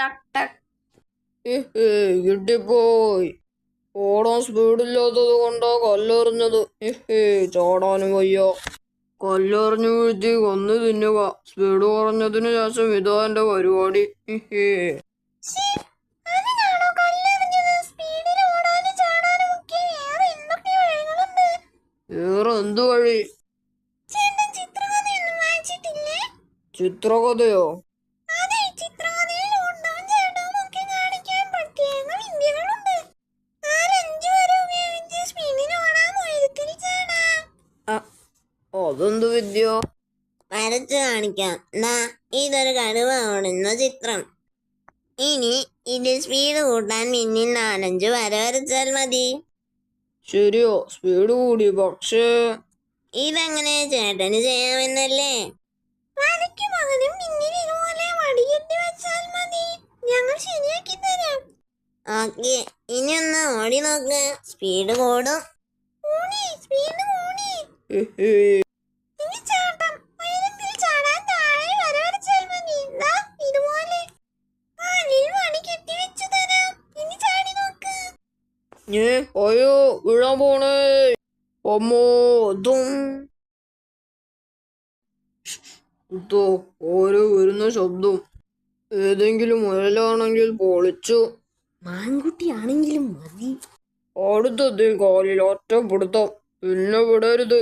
ടക് ടക്. കിട്ടിപ്പോയി ഓടാൻ സ്പീഡില്ലാത്തത് കൊണ്ടാ കല്ലെറിഞ്ഞത്. ചോടാനും വയ്യ. കല്ലെറിഞ്ഞു വീഴ്ത്തി കൊന്നു തിന്നുക. സ്പീഡ് കുറഞ്ഞതിന് ശേഷം ഇതാ എന്റെ പരിപാടി. വേറെ എന്ത് വഴി? ചിത്രകഥയോ? അതെന്ത് വിദ്യ? വരച്ചു കാണിക്കാം. ദാ ഇതൊരു കടുവ ചിത്രം. ഇനി ഇത് സ്പീഡ് കൂട്ടാൻ പിന്നിൽ നാലഞ്ച് വര വരച്ചാൽ മതി. ശരിയോ? സ്പീഡ് കൂടി പക്ഷേ. ഇതെങ്ങനെ ചേട്ടന് ചെയ്യാമെന്നല്ലേ? വരയ്ക്ക് പകരം പിന്നിൽ ഇതുപോലെ വടികെട്ടി വെച്ചാൽ മതി. ഞങ്ങൾ ശരിയാക്കി തരാം. ഓക്കെ ഇനി ഒന്ന് ഓടി നോക്ക്. സ്പീഡ് കൂടും. സ്പീഡ് ഓടി ഏ അയ്യോ വീഴാൻ പോണേ അമ്മോ ദും ഇതോ ഓരോ വരുന്ന ശബ്ദം ഏതെങ്കിലും മുരലാണെങ്കിൽ പൊളിച്ചു. മാൻകുട്ടിയാണെങ്കിലും മതി. അടുത്തെത്തി കാലിൽ ഒറ്റപ്പെടുത്താം. പിന്നെ വിടരുത്.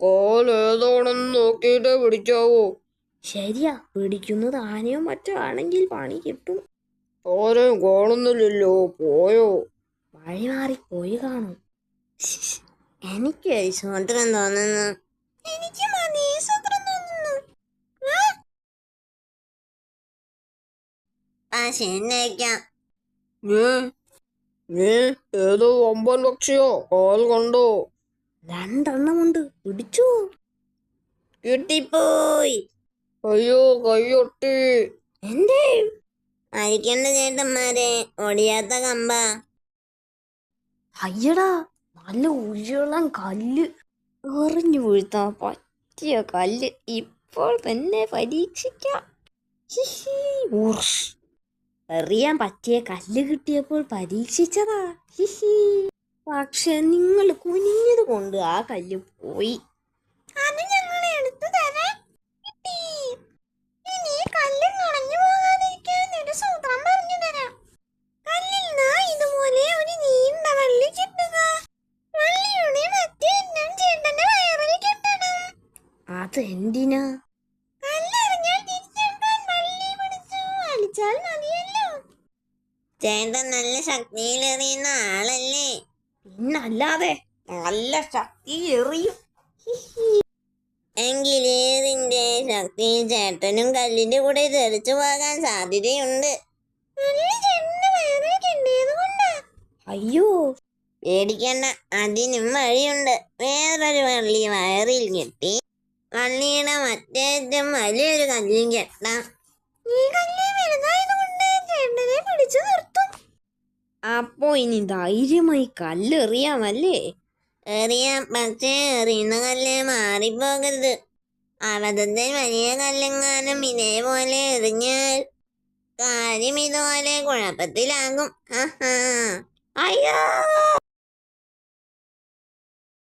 കാൽ ഏതാണെന്ന് നോക്കിയിട്ടേ പിടിക്കാവൂ. ശരിയാ പിടിക്കുന്നത് ആനയോ മറ്റോ ആണെങ്കിൽ പണി കിട്ടും. ആരെയും കാണുന്നില്ലല്ലോ പോയോ? വഴി മാറി പോയി കാണും എനിക്ക് സൂത്രം തോന്നുന്നു. എനിക്ക് പക്ഷെ എന്നേക്കാം ഏതോ കാൽ കണ്ടോ? രണ്ടെണ്ണമുണ്ട്. പിടിച്ചു. കിട്ടിപ്പോയി. അയ്യോ കൈയൊട്ടി എന്റെ മരിക്കണ്ട ചേട്ടന്മാരെ ഒടിയാത്ത കമ്പ. അയ്യടാ നല്ല ഉരുളം കല്ല്. എറിഞ്ഞു വീഴ്ത്താൻ പറ്റിയ കല്ല് ഇപ്പോൾ തന്നെ പരീക്ഷിക്കാം. എറിയാൻ പറ്റിയ കല്ല് കിട്ടിയപ്പോൾ പരീക്ഷിച്ചതാ. ഹിഹി പക്ഷെ നിങ്ങൾ കുനിഞ്ഞത് കൊണ്ട് ആ കല്ല് പോയി. അത് എന്തിനാ? ചേട്ടൻ നല്ല ശക്തിയിലെറിയുന്ന ആളല്ലേ? പിന്നല്ലാതെ നല്ല ശക്തി എറിയും എങ്കിലേതിന്റെ ശക്തി ചേട്ടനും കല്ലിന്റെ കൂടെ തെറിച്ചു പോകാൻ സാധ്യതയുണ്ട്. അയ്യോ. പേടിക്കണ്ട അതിനും വഴിയുണ്ട്. വേറൊരു വള്ളി വയറിൽ കെട്ടി വള്ളിയുടെ മറ്റേറ്റം വലിയൊരു കല്ലും കെട്ടാം. ഈ കല്ല് വലുതായതുകൊണ്ട് ചേട്ടനെ പിടിച്ചു നിർത്തും. അപ്പോ ഇനി ധൈര്യമായി കല്ലെറിയാമല്ലേ? എറിയാം പക്ഷേ എറിയുന്ന കല്ല് മാറിപ്പോകരുത്. അബദ്ധത്തിൽ വലിയ കല്ലെങ്ങാനും ഇതേപോലെ എറിഞ്ഞാൽ കാര്യം ഇതുപോലെ കുഴപ്പത്തിലാകും. ആഹാ. അയ്യോ!